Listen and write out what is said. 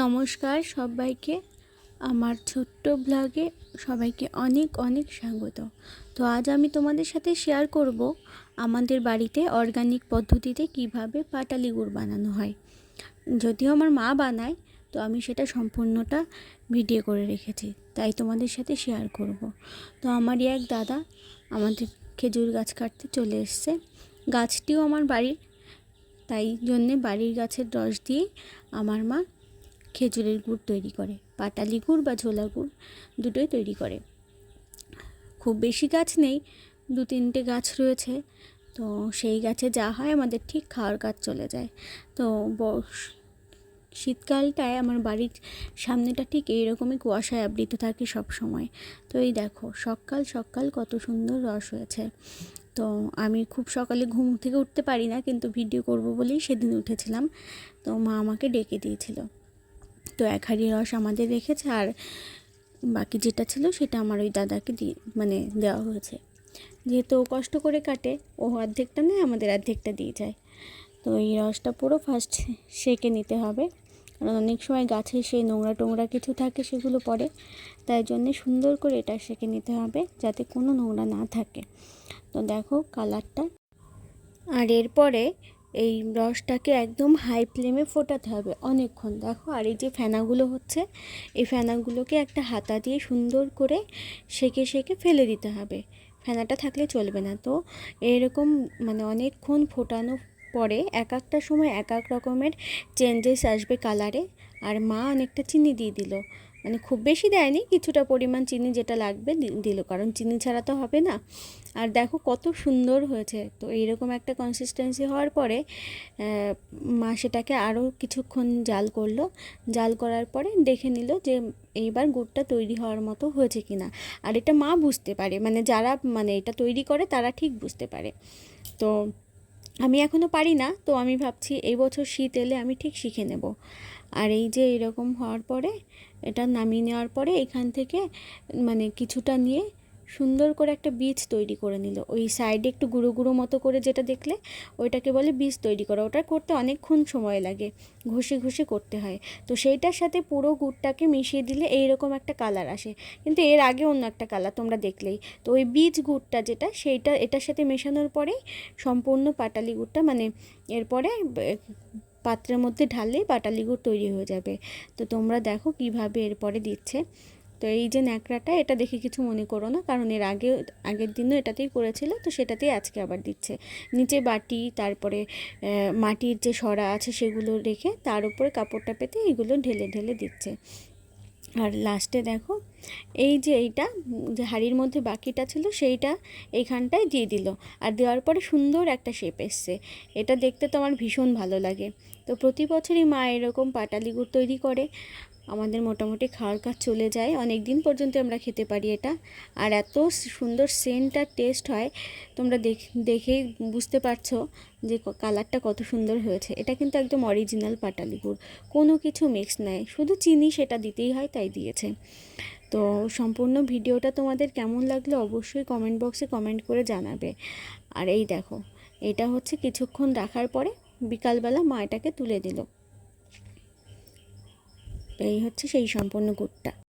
নমস্কার সবাইকে। আমার ছোট্ট ব্লগে সবাইকে অনেক অনেক স্বাগত। তো আজ আমি তোমাদের সাথে শেয়ার করব আমাদের বাড়িতে অর্গানিক পদ্ধতিতে কীভাবে পাটালি গুড় বানানো হয়। যদিও আমার মা বানায়, তো আমি সেটা সম্পূর্ণটা ভিডিও করে রেখেছি, তাই তোমাদের সাথে শেয়ার করব। তো আমারই এক দাদা আমাদের খেজুর গাছ কাটতে চলে এসছে। গাছটিও আমার বাড়ির, তাই জন্যে বাড়ির গাছের রস দিয়ে আমার মা খেজুরের গুড় তৈরি করে, পাটালি গুড় বা ঝোলা গুড় দুটোই তৈরি করে। খুব বেশি গাছ নেই দু তিনটে গাছ রয়েছে, তো সেই গাছে যা হয় আমাদের ঠিক খাওয়ার কাজ চলে যায়। তো শীতকালটায় আমার বাড়ির সামনেটা ঠিক এইরকমই কুয়াশায় আবৃত থাকে সব সময়। তো এই দেখো, সকাল সকাল কত সুন্দর রস হয়েছে। তো আমি খুব সকালে ঘুম থেকে উঠতে পারি না, কিন্তু ভিডিও করব বলেই সেদিন উঠেছিলাম। তো মা আমাকে ডেকে দিয়েছিল। তো এক হাঁড়ি রস আমাদের রেখেছে আর বাকি যেটা ছিল সেটা আমার ওই দাদাকে দিয়ে মানে দেওয়া হয়েছে। যেহেতু ও কষ্ট করে কাটে, ও অর্ধেকটা নেয়, আমাদের অর্ধেকটা দিয়ে যায়। তো এই রসটা পুরো ফার্স্ট সেকে নিতে হবে। কারণ অনেক সময় গাছে সেই নোংরা টোংরা কিছু থাকে সেগুলো পড়ে, তাই জন্যে সুন্দর করে এটা সেকে নিতে হবে যাতে কোনো নোংরা না থাকে। তো দেখো কালারটা আর এরপরে এই রসটাকে একদম হাই ফ্লেমে ফোটাতে হবে অনেকক্ষণ। দেখো, আর এই যে ফেনাগুলো হচ্ছে, এই ফেনাগুলোকে একটা হাতা দিয়ে সুন্দর করে সেকে সেকে ফেলে দিতে হবে। ফেনাটা থাকলে চলবে না। তো এরকম মানে অনেকক্ষণ ফোটানো পরে এক একটা সময় এক এক রকমের চেঞ্জেস আসবে কালারে আর মা অনেকটা চিনি দিয়ে দিল। মানে খুব বেশি দেয়নি, কিছুটা পরিমাণ চিনি যেটা লাগবে দিল, কারণ চিনি ছাড়া তো হবে না। আর দেখো কত সুন্দর হয়েছে। তো এইরকম একটা কনসিস্টেন্সি হওয়ার পরে মা সেটাকে আরও কিছুক্ষণ জাল করল। জাল করার পরে দেখে নিল যে এইবার গুড়টা তৈরি হওয়ার মতো হয়েছে কি না আর এটা মা বুঝতে পারে। মানে যারা মানে এটা তৈরি করে তারা ঠিক বুঝতে পারে। তো আমি এখনও পারি না, তো আমি ভাবছি এই বছর শীত এলে আমি ঠিক শিখে নেব। আর এই যে এরকম হওয়ার পরে, এটা নামিয়ে নেওয়ার পরে এখান থেকে মানে কিছুটা নিয়ে সুন্দর করে একটা বীজ তৈরি করে নিল। ওই সাইডে একটু গুঁড়ো গুঁড়ো মতো করে যেটা দেখলে ওইটাকে বলে বীজ তৈরি করা। ওটা করতে অনেকক্ষণ সময় লাগে, ঘষে ঘষে করতে হয়। তো সেইটার সাথে পুরো গুড়টাকে মিশিয়ে দিলে এইরকম একটা কালার আসে। কিন্তু এর আগে অন্য একটা কালার তোমরা দেখলেই। তো ওই বীজ গুড়টা যেটা, সেইটা, এটার সাথে মেশানোর পরেই সম্পূর্ণ পাটালি গুড়টা মানে এরপরে পাত্রের মধ্যে ঢাললেই পাটালি গুড় তৈরি হয়ে যাবে। তো তোমরা দেখো কীভাবে এরপরে দিচ্ছে। তো এই যে ন্যাকড়াটা, এটা দেখে কিছু মনে করো না, কারণ এর আগে, আগের দিনও এটাতেই করেছিল, তো সেটাতেই আজকে আবার দিচ্ছে। নিচে বাটি, তারপরে মাটির যে সরা আছে সেগুলো রেখে তার উপরে কাপড়টা পেতে এইগুলো ঢেলে ঢেলে দিচ্ছে। আর লাস্টে দেখো, এই যে এইটা, যে হাড়ির মধ্যে বাকিটা ছিল সেইটা এইখানটায় দিয়ে দিল। আর দেওয়ার পরে সুন্দর একটা শেপ এসছে। এটা দেখতে তো আমার ভীষণ ভালো লাগে। তো প্রতি বছরই মা এরকম পাটালি গুড় তৈরি করে। আমাদের মোটামুটি খাওয়ার কাজ চলে যায়। অনেক দিন পর্যন্ত আমরা খেতে পারি এটা। আর এত সুন্দর সেন্ট আর টেস্ট হয়, তোমরা দেখেই বুঝতে পারছ যে কালারটা কত সুন্দর হয়েছে। এটা কিন্তু একদম অরিজিনাল পাটালি গুড়। কোনো কিছু মিক্স নেয় শুধু চিনি সেটা দিতেই হয়, তাই দিয়েছে। তো সম্পূর্ণ ভিডিওটা তোমাদের কেমন লাগল অবশ্যই কমেন্ট বক্সে কমেন্ট করে জানাবে। আর এই দেখো, এটা হচ্ছে কিছুক্ষণ রাখার পরে বিকালবেলা মা এটাকে তুলে দিল। এই হচ্ছে সেই সম্পূর্ণ গুড়টা।